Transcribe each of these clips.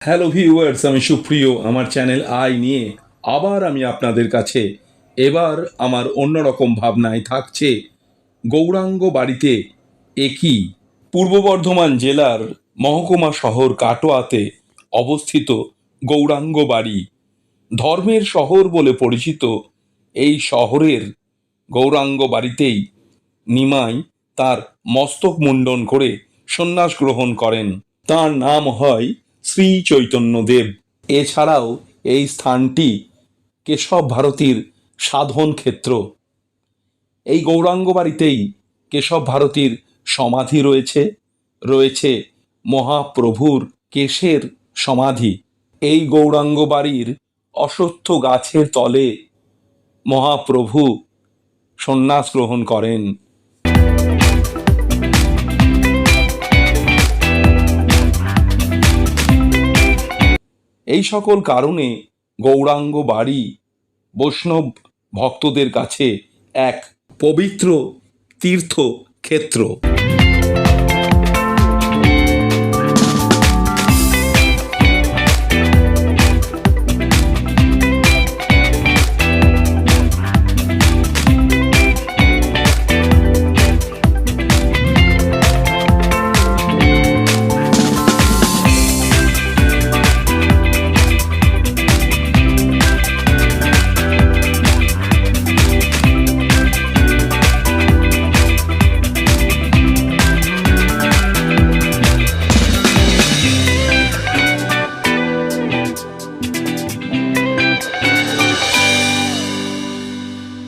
Hello viewers আমি সুপ্রিয় আমার চ্যানেল আই নিয়ে আবার আমি আপনাদের কাছে এবার আমার অন্যরকম ভাবনায় থাকছে গৌরাঙ্গ বাড়িতে একই পূর্ব বর্ধমান জেলার মহকুমা শহর কাটোয়াতে অবস্থিত গৌরাঙ্গ বাড়ি। ধর্মের শহর বলে পরিচিত এই শহরের গৌরাঙ্গ বাড়িতেই নিমাই তার মস্তক মুন্ডন করে সন্ন্যাস গ্রহণ করেন। তার নাম হয় শ্রী চৈতন্যদেব এছাড়াও এই স্থানটি কেশব ভারতীর সাধন ক্ষেত্র। এই গৌরাঙ্গ বাড়িতেই কেশব ভারতীর সমাধি রয়েছে। রয়েছে মহাপ্রভুর কেশের সমাধি। এই গৌরাঙ্গ বাড়ির অশ্বত্থ গাছের তলে মহাপ্রভু সন্ন্যাস গ্রহণ করেন। এই সকল কারণে গৌরাঙ্গ বাড়ি বৈষ্ণব ভক্তদের কাছে এক পবিত্র তীর্থ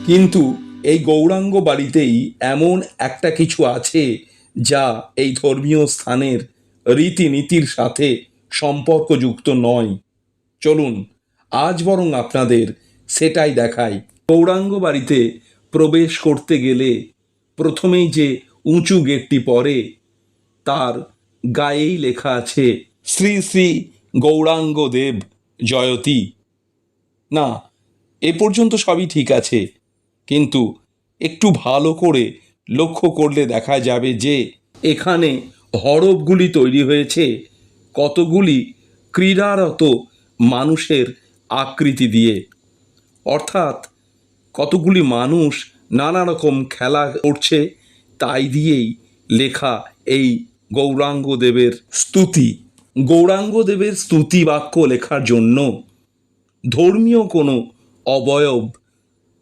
কিন্তু এই গৌরাঙ্গ বাড়িতেই এমন একটা কিছু আছে যা এই ধর্মীয় স্থানের রীতিনীতির সাথে সম্পর্কযুক্ত নয়। চলুন, আজ বরং আপনাদের সেটাই দেখাই। গৌরাঙ্গ বাড়িতে প্রবেশ করতে গেলে প্রথমেই যে উঁচু গেটটি পড়ে, তার গায়েই লেখা আছে, শ্রী শ্রী গৌরাঙ্গ দেব জয়তী। না, এ পর্যন্ত সবই ঠিক আছে। কিন্তু একটু ভালো করে লক্ষ্য করলে দেখা যাবে যে এখানে হরফগুলি তৈরি হয়েছে। কতগুলি ক্রীড়ারত মানুষের আকৃতি দিয়ে। অর্থাৎ কতগুলি মানুষ নানা রকম খেলা করছে, তাই দিয়েই লেখা এই গৌরাঙ্গদেবের স্তুতি। গৌরাঙ্গদেবের স্তুতি বাক্য লেখার জন্য ধর্মীয় কোনো অবয়ব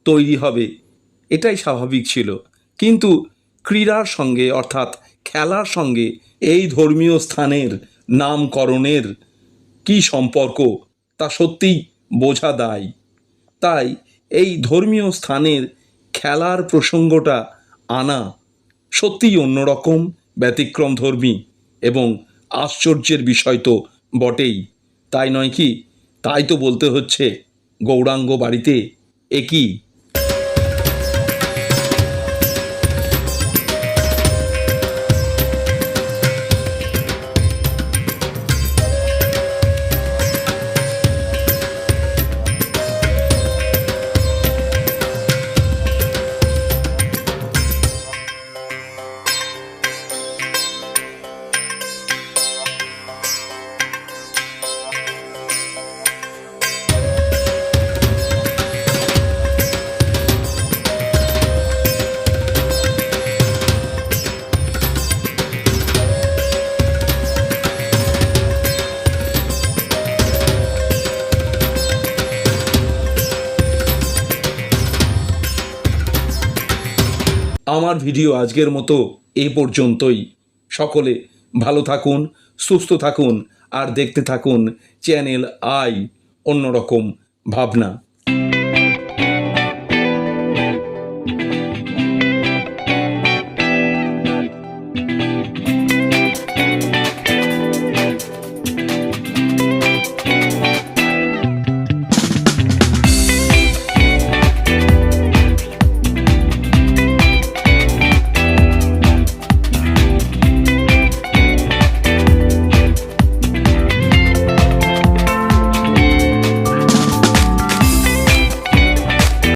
তৈরি হবে। এটাই স্বাভাবিক ছিল। কিন্তু ক্রীড়ার সঙ্গে, অর্থাৎ খেলার সঙ্গে, এই ধর্মীয় স্থানের নামকরণের কি সম্পর্ক, তা সত্যিই বোঝা দায়। তাই এই ধর্মীয় স্থানের খেলার প্রসঙ্গটা আনা সত্যিই অন্যরকম ব্যতিক্রম ধর্মী এবং আশ্চর্যের বিষয় তো বটেই। তাই নয় কি? তাই তো বলতে হচ্ছে, গৌরাঙ্গ বাড়িতে একই আমার ভিডিও আজকের মতো এ পর্যন্তই। সকলে ভালো থাকুন, সুস্থ থাকুন, আর দেখতে থাকুন চ্যানেল আই, অন্যরকম ভাবনা।